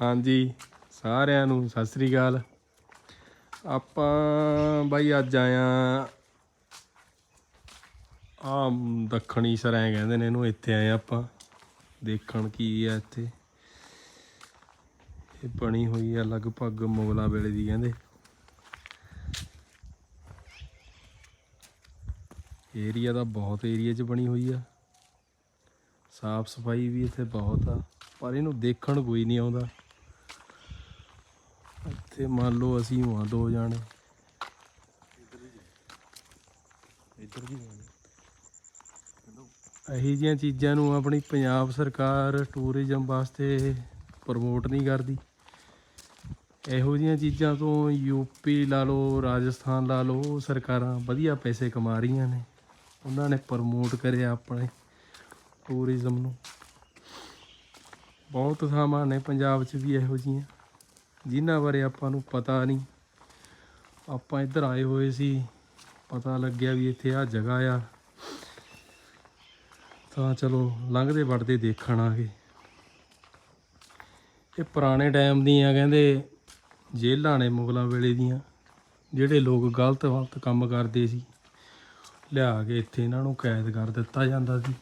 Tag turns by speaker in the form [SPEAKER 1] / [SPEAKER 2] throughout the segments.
[SPEAKER 1] ਹਾਂਜੀ, ਸਾਰਿਆਂ ਨੂੰ ਸਤਿ ਸ੍ਰੀ ਅਕਾਲ। ਆਪਾਂ ਬਾਈ ਅੱਜ ਆਇਆ ਆ ਦੱਖਣੀ ਸਰਾਂ ਕਹਿੰਦੇ ਨੇ ਇਹਨੂੰ, ਇੱਥੇ ਆਏ ਆਪਾਂ, ਦੇਖਣ ਕੀ ਆ ਇੱਥੇ। ਇਹ ਬਣੀ ਹੋਈ ਆ ਲਗਭਗ ਮੁਗਲਾ ਵੇਲੇ ਦੀ, ਕਹਿੰਦੇ। ਏਰੀਆ ਦਾ ਬਹੁਤ ਏਰੀਆ 'ਚ ਬਣੀ ਹੋਈ ਆ। ਸਾਫ਼ ਸਫ਼ਾਈ ਵੀ ਇੱਥੇ ਬਹੁਤ ਆ, ਪਰ ਇਹਨੂੰ ਦੇਖਣ ਕੋਈ ਨਹੀਂ ਆਉਂਦਾ। ਇੱਥੇ ਮੰਨ ਲਓ ਅਸੀਂ ਹਾਂ ਦੋ ਜਾਣੇ। ਇੱਧਰ ਵੀ ਇਹੀ ਜਿਹੀਆਂ ਚੀਜ਼ਾਂ ਨੂੰ ਆਪਣੀ ਪੰਜਾਬ ਸਰਕਾਰ ਟੂਰਿਜ਼ਮ ਵਾਸਤੇ ਪ੍ਰਮੋਟ ਨਹੀਂ ਕਰਦੀ। ਇਹੋ ਜਿਹੀਆਂ ਚੀਜ਼ਾਂ ਤੋਂ ਯੂਪੀ ਲਾ ਲਓ ਰਾਜਸਥਾਨ ਲਾ ਲਓ ਸਰਕਾਰਾਂ ਵਧੀਆ ਪੈਸੇ ਕਮਾ ਰਹੀਆਂ ਨੇ। ਉਹਨਾਂ ਨੇ ਪ੍ਰਮੋਟ ਕਰਿਆ ਆਪਣੇ ਟੂਰਿਜ਼ਮ ਨੂੰ। ਬਹੁਤ ਥਾਵਾਂ ਨੇ ਪੰਜਾਬ 'ਚ ਵੀ ਇਹੋ ਜਿਹੀਆਂ। ਜਿਨ੍ਹਾਂ ਬਾਰੇ ਆਪਾਂ ਨੂੰ ਪਤਾ ਨਹੀਂ। ਆਪਾਂ ਇੱਧਰ ਆਏ ਹੋਏ ਸੀ, ਪਤਾ ਲੱਗਿਆ ਵੀ ਇੱਥੇ ਆ ਜਗ੍ਹਾ ਆ। ਤਾਂ ਚਲੋ, ਲੰਘਦੇ ਵੜਦੇ ਦੇਖਣ ਆ ਗਏ ਇਹ ਪੁਰਾਣੇ ਟਾਈਮ ਦੀਆਂ ਕਹਿੰਦੇ ਜੇਲ੍ਹਾਂ ਨੇ ਮੁਗਲਾਂ ਵੇਲੇ ਦੀਆਂ, ਜਿਹੜੇ ਲੋਕ ਗਲਤ ਵਲਤ ਕੰਮ ਕਰਦੇ ਸੀ। ਲਿਆ ਕੇ ਇੱਥੇ ਇਹਨਾਂ ਨੂੰ ਕੈਦ ਕਰ ਦਿੱਤਾ ਜਾਂਦਾ ਸੀ।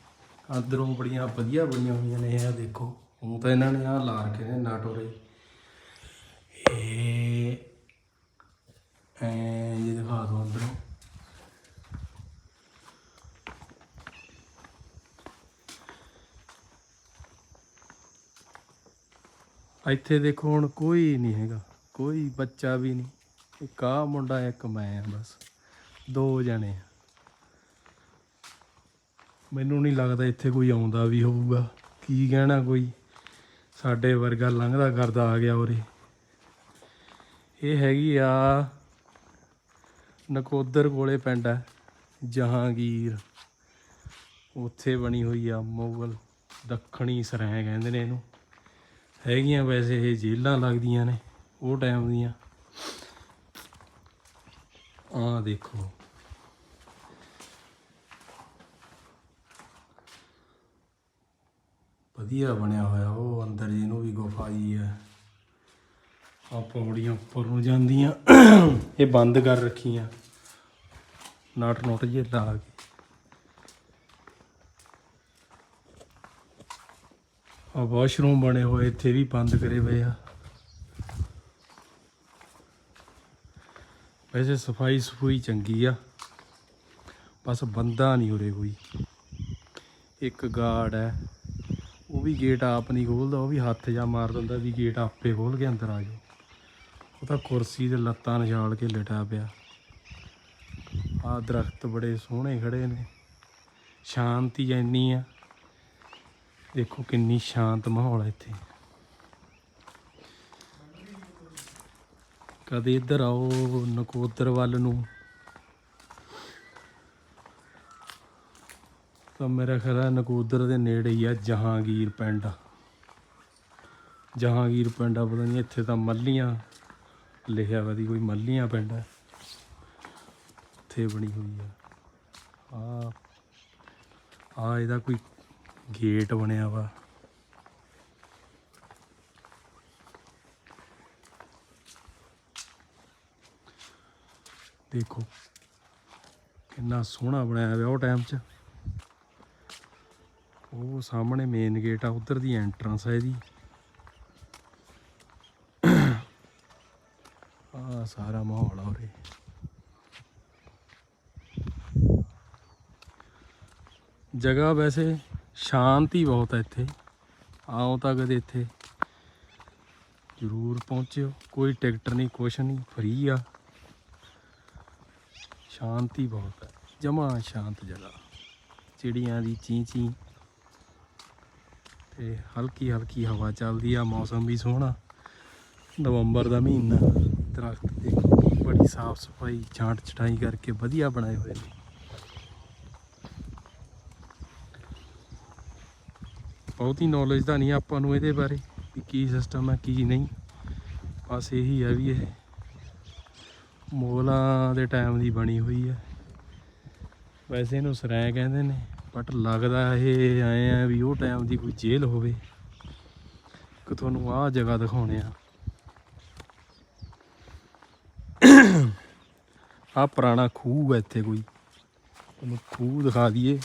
[SPEAKER 1] ਅੰਦਰੋਂ ਬੜੀਆਂ ਵਧੀਆ ਬਣੀਆਂ ਹੋਈਆਂ ਨੇ, ਇਹ ਆ ਦੇਖੋ। ਹੁਣ ਤਾਂ ਇਹਨਾਂ ਨੇ ਆਹ ਲਾ ਰੱਖੇ ਨੇ ਨਾਟੋਰੇ ਇਹ, ਐ ਇਹ ਦਿਖਾ ਦੋ ਅੰਦਰੋਂ। ਇੱਥੇ ਦੇਖੋ ਹੁਣ ਕੋਈ ਨਹੀਂ ਹੈਗਾ, ਕੋਈ ਬੱਚਾ ਵੀ ਨਹੀਂ। ਇੱਕ ਆ ਮੁੰਡਾ, ਇੱਕ ਮੈਂ ਆ ਬਸ, ਦੋ ਜਣੇ ਆ। ਮੈਨੂੰ ਨਹੀਂ ਲੱਗਦਾ ਇੱਥੇ ਕੋਈ ਆਉਂਦਾ ਵੀ ਹੋਊਗਾ। ਕੀ ਕਹਿਣਾ ਕੋਈ? ਸਾਡੇ ਵਰਗਾ ਲੰਘਦਾ ਕਰਦਾ ਆ ਗਿਆ ਉਰੇ। ਇਹ ਹੈਗੀ ਆ ਨਕੋਦਰ ਕੋਲੇ ਪਿੰਡ ਹੈ, ਜਹਾਂਗੀਰ। ਉੱਥੇ ਬਣੀ ਹੋਈ ਆ ਮੁਗਲ ਦੱਖਣੀ ਸਰਾਂ ਕਹਿੰਦੇ ਨੇ ਇਹਨੂੰ। ਹੈਗੀਆਂ ਵੈਸੇ ਇਹ ਜੇਲਾਂ ਲੱਗਦੀਆਂ ਨੇ, ਉਹ ਟਾਈਮ ਦੀਆਂ। ਆਹ ਦੇਖੋ। ਵਧੀਆ ਬਣਿਆ ਹੋਇਆ, ਉਹ ਅੰਦਰ ਜਿਹਨੂੰ ਵੀ ਗੁਫਾ ਜੀ ਹੈ। ਆ ਪੌੜੀਆਂ ਉੱਪਰ ਨੂੰ ਜਾਂਦੀਆਂ। ਇਹ ਬੰਦ ਕਰ ਰੱਖੀਆਂ। ਨਾਟ ਨੋਟ ਜੇ ਲਾ ਕੇ। ਆ ਵਾਸ਼ਰੂਮ ਬਣੇ ਹੋਏ, ਇੱਥੇ ਵੀ ਬੰਦ ਕਰੇ ਹੋਏ ਆ। ਵੈਸੇ ਸਫ਼ਾਈ ਸਫੂਈ ਚੰਗੀ ਆ। ਬਸ ਬੰਦਾ ਨਹੀਂ ਉਰੇ ਕੋਈ। ਇੱਕ ਗਾਰਡ ਹੈ। ਉਹ ਵੀ ਗੇਟ ਆਪ ਨਹੀਂ ਖੋਲਦਾ, ਉਹ ਵੀ ਹੱਥ ਜਾਂ ਮਾਰ ਦਿੰਦਾ ਵੀ ਗੇਟ ਆਪੇ ਖੋਲ ਕੇ ਅੰਦਰ ਆ ਜਾਓ। ਉਹ ਤਾਂ ਕੁਰਸੀ ਤੇ ਲੱਤਾਂ ਨਿਛਾਲ ਕੇ ਲਟਾ ਪਿਆ। ਆ ਦਰਖਤ ਬੜੇ ਸੋਹਣੇ ਖੜੇ ਨੇ। ਸ਼ਾਂਤੀ ਇੰਨੀ ਆ। ਦੇਖੋ ਕਿੰਨੀ ਸ਼ਾਂਤ ਮਾਹੌਲ ਹੈ ਇੱਥੇ। ਕਦੇ ਇੱਧਰ ਆਓ ਨਕੋਦਰ ਵੱਲ ਨੂੰ। ਤਾਂ ਮੇਰਾ ਖਿਆਲ ਹੈ ਨਕੋਦਰ ਦੇ ਨੇੜੇ ਹੀ ਆ ਜਹਾਂਗੀਰ ਪਿੰਡ। ਜਹਾਂਗੀਰ ਪਿੰਡ ਆ, ਪਤਾ ਨਹੀਂ ਇੱਥੇ ਤਾਂ ਮੱਲੀਆਂ। ਲਿਖਿਆ ਵਾ ਦੀ ਕੋਈ ਮੱਲੀਆਂ ਪਿੰਡ ਹੈ ਇੱਥੇ ਬਣੀ ਹੋਈ ਆ। ਆ ਆ ਇਹਦਾ ਕੋਈ ਗੇਟ ਬਣਿਆ ਵਾ। ਦੇਖੋ, ਕਿੰਨਾ ਸੋਹਣਾ ਬਣਾਇਆ ਹੋਇਆ ਉਹ ਟਾਈਮ 'ਚ। ਉਹ ਸਾਹਮਣੇ ਮੇਨ ਗੇਟ ਆ, ਉਧਰ ਦੀ ਐਂਟਰੈਂਸ ਹੈ ਇਹਦੀ। ਆ ਸਾਰਾ ਮਾਹੌਲ ਆ ਉਰੇ। ਜਗ੍ਹਾ ਵੈਸੇ ਸ਼ਾਂਤੀ ਬਹੁਤ ਹੈ ਇੱਥੇ। ਆਓ ਤਾਂ ਕਦੇ ਇੱਥੇ ਜ਼ਰੂਰ ਪਹੁੰਚਿਓ। ਕੋਈ ਟਿਕਟ ਨਹੀਂ, ਕੁਛ ਨਹੀਂ, ਫਰੀ ਆ। ਸ਼ਾਂਤੀ ਬਹੁਤ ਹੈ ਜਮਾ ਸ਼ਾਂਤ ਜਗ੍ਹਾ। ਚਿੜੀਆਂ ਦੀ ਚੀਂ ਚੀਂ। ਤੇ ਹਲਕੀ ਹਲਕੀ ਹਵਾ ਚੱਲਦੀ ਆ, ਮੌਸਮ ਵੀ ਸੋਹਣਾ। ਨਵੰਬਰ ਦਾ ਮਹੀਨਾ। ਦਰਖਤ ਦੇਖੋ ਬੜੀ ਸਾਫ਼ ਸਫ਼ਾਈ, ਛਾਂਟ ਛਟਾਈ ਕਰਕੇ ਵਧੀਆ ਬਣਾਏ ਹੋਏ ਨੇ। ਬਹੁਤੀ ਨੌਲੇਜ ਤਾਂ ਨਹੀਂ ਆਪਾਂ ਨੂੰ ਇਹਦੇ ਬਾਰੇ ਵੀ ਕੀ ਸਿਸਟਮ ਹੈ ਕੀ ਨਹੀਂ। ਬਸ ਇਹੀ ਹੈ ਵੀ ਇਹ ਮੋਗਲਾਂ ਦੇ ਟਾਈਮ ਦੀ ਬਣੀ ਹੋਈ ਹੈ ਵੈਸੇ ਇਹਨੂੰ ਸਰਾਂ ਕਹਿੰਦੇ ਨੇ ਬਟ ਲੱਗਦਾ ਇਹ ਆਏ ਆ ਵੀ ਉਹ ਟਾਈਮ ਦੀ ਕੋਈ ਜੇਲ੍ਹ ਹੋਵੇ। ਕਿ ਤੁਹਾਨੂੰ ਆਹ ਜਗ੍ਹਾ ਦਿਖਾਉਣੇ ਆ। ਆਹ ਪੁਰਾਣਾ ਖੂਹ ਹੈ ਇੱਥੇ ਕੋਈ। ਤੁਹਾਨੂੰ ਖੂਹ ਦਿਖਾ ਦਈਏ।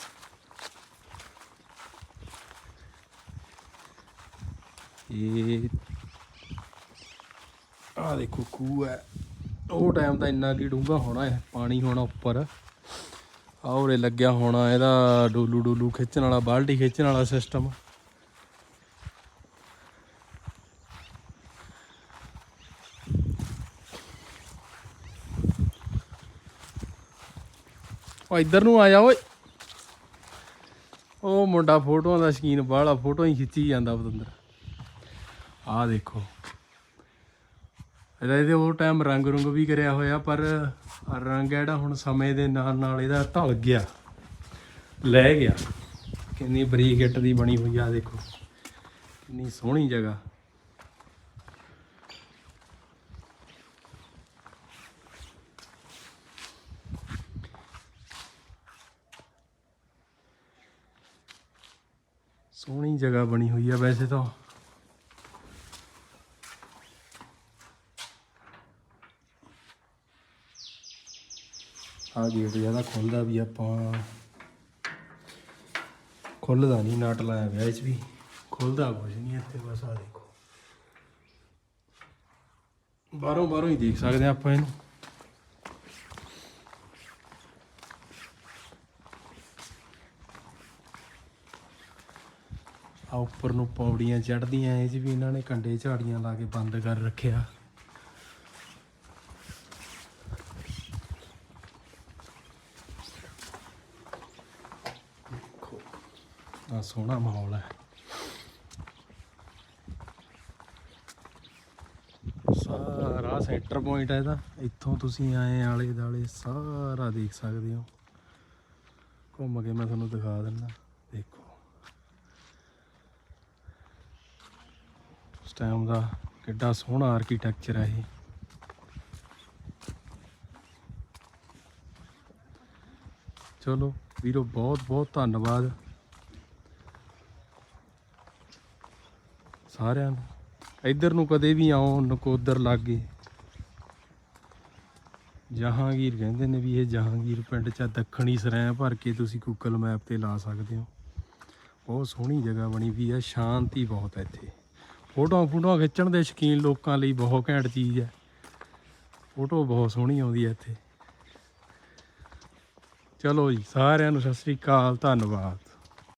[SPEAKER 1] ਇਹ ਆਹ ਦੇਖੋ ਖੂਹ ਹੈ। ਉਹ ਟਾਈਮ ਤਾਂ ਇੰਨਾ ਕੀ ਡੂੰਘਾ ਹੋਣਾ ਹੈ, ਪਾਣੀ ਹੋਣਾ ਉੱਪਰ। ਆਹ ਉਰੇ ਲੱਗਿਆ ਹੋਣਾ ਇਹਦਾ ਡੋਲੂ ਡੋਲੂ ਖਿੱਚਣ ਵਾਲਾ, ਬਾਲਟੀ ਖਿੱਚਣ ਵਾਲਾ ਸਿਸਟਮ ਉਹ ਇੱਧਰ ਨੂੰ ਆ ਜਾ ਓਏ। ਉਹ ਮੁੰਡਾ ਫੋਟੋਆਂ ਦਾ ਸ਼ਕੀਨ ਬਾਹਲਾ ਫੋਟੋ ਹੀ ਖਿੱਚੀ ਜਾਂਦਾ ਬਤੰਦਰ ਆਹ ਦੇਖੋ। ਇਹਦਾ ਇਹਦੇ ਉਹ ਟਾਈਮ ਰੰਗ ਰੁੰਗ ਵੀ ਕਰਿਆ ਹੋਇਆ, ਪਰ ਰੰਗ ਜਿਹੜਾ ਹੁਣ ਸਮੇਂ ਦੇ ਨਾਲ ਨਾਲ ਇਹਦਾ ਢਲ ਗਿਆ। ਲੈ ਗਿਆ। ਕਿੰਨੀ ਬਰੀਕ ਇੱਟ ਦੀ ਬਣੀ ਹੋਈ ਆ ਦੇਖੋ। ਕਿੰਨੀ ਸੋਹਣੀ ਜਗ੍ਹਾ। ਸੋਹਣੀ ਜਗ੍ਹਾ ਬਣੀ ਹੋਈ ਆ ਵੈਸੇ ਤਾਂ। ਆ ਗੇਟ ਜ਼ਿਆਦਾ ਖੁੱਲਦਾ ਵੀ ਆਪਾਂ ਖੁੱਲਦਾ ਨਹੀਂ, ਨਾਟ ਲਾਇਆ ਹੋਇਆ ਇਹ ਚ ਵੀ। ਖੁੱਲਦਾ ਕੁਝ ਨਹੀਂ ਇੱਥੇ, ਬਸ ਆ ਦੇਖੋ। ਬਾਹਰੋਂ ਬਾਹਰੋਂ ਹੀ ਦੇਖ ਸਕਦੇ ਹਾਂ ਆਪਾਂ ਇਹਨੂੰ। ਆ ਉੱਪਰ ਨੂੰ ਪੌੜੀਆਂ ਚੜ੍ਹਦੀਆਂ, ਇਹ ਚ ਵੀ ਇਹਨਾਂ ਨੇ ਕੰਡੇ ਝਾੜੀਆਂ ਲਾ ਕੇ ਬੰਦ ਕਰ ਰੱਖਿਆ। ਆ ਸੋਹਣਾ ਮਾਹੌਲ ਹੈ। ਸਾਰਾ ਸੈਂਟਰ ਪੁਆਇੰਟ ਹੈ ਇਹਦਾ। ਇੱਥੋਂ ਤੁਸੀਂ ਆਏ, ਆਲੇ ਦਾਲੇ ਸਾਰਾ ਦੇਖ ਸਕਦੇ ਹੋ। ਘੁੰਮ ਕੇ ਮੈਂ ਤੁਹਾਨੂੰ ਦਿਖਾ ਦਿੰਦਾ। ਦੇਖੋ। ਉਸ ਟਾਈਮ ਦਾ ਕਿੱਡਾ ਸੋਹਣਾ ਆਰਕੀਟੈਕਚਰ ਹੈ ਇਹ। ਚਲੋ ਵੀਰੋ, ਬਹੁਤ ਬਹੁਤ ਧੰਨਵਾਦ। ਸਾਰਿਆਂ ਨੂੰ। ਇੱਧਰ ਨੂੰ ਕਦੇ ਵੀ ਆਓ, ਨਕੋਦਰ ਲਾਗੇ। ਜਹਾਂਗੀਰ ਕਹਿੰਦੇ ਨੇ ਵੀ ਇਹ ਜਹਾਂਗੀਰ ਪਿੰਡ ਚ ਦੱਖਣੀ ਸਰੈਂ ਭਰ ਕੇ ਤੁਸੀਂ ਗੂਗਲ ਮੈਪ ਤੇ ਲਾ ਸਕਦੇ ਹੋ। ਬਹੁਤ ਸੋਹਣੀ ਜਗ੍ਹਾ ਬਣੀ ਵੀ ਹੈ ਸ਼ਾਂਤੀ ਬਹੁਤ ਹੈ ਇੱਥੇ। ਫੋਟੋਆਂ ਫੋਟੋਆਂ ਖਿੱਚਣ ਦੇ ਸ਼ੌਕੀਨ ਲੋਕਾਂ ਲਈ ਬਹੁਤ ਘੈਂਟ ਚੀਜ਼ ਹੈ। ਫੋਟੋ ਬਹੁਤ ਸੋਹਣੀ ਆਉਂਦੀ ਹੈ ਇੱਥੇ। ਚਲੋ ਜੀ, ਸਾਰਿਆਂ ਨੂੰ ਸਤਿ ਸ੍ਰੀ ਅਕਾਲ, ਧੰਨਵਾਦ।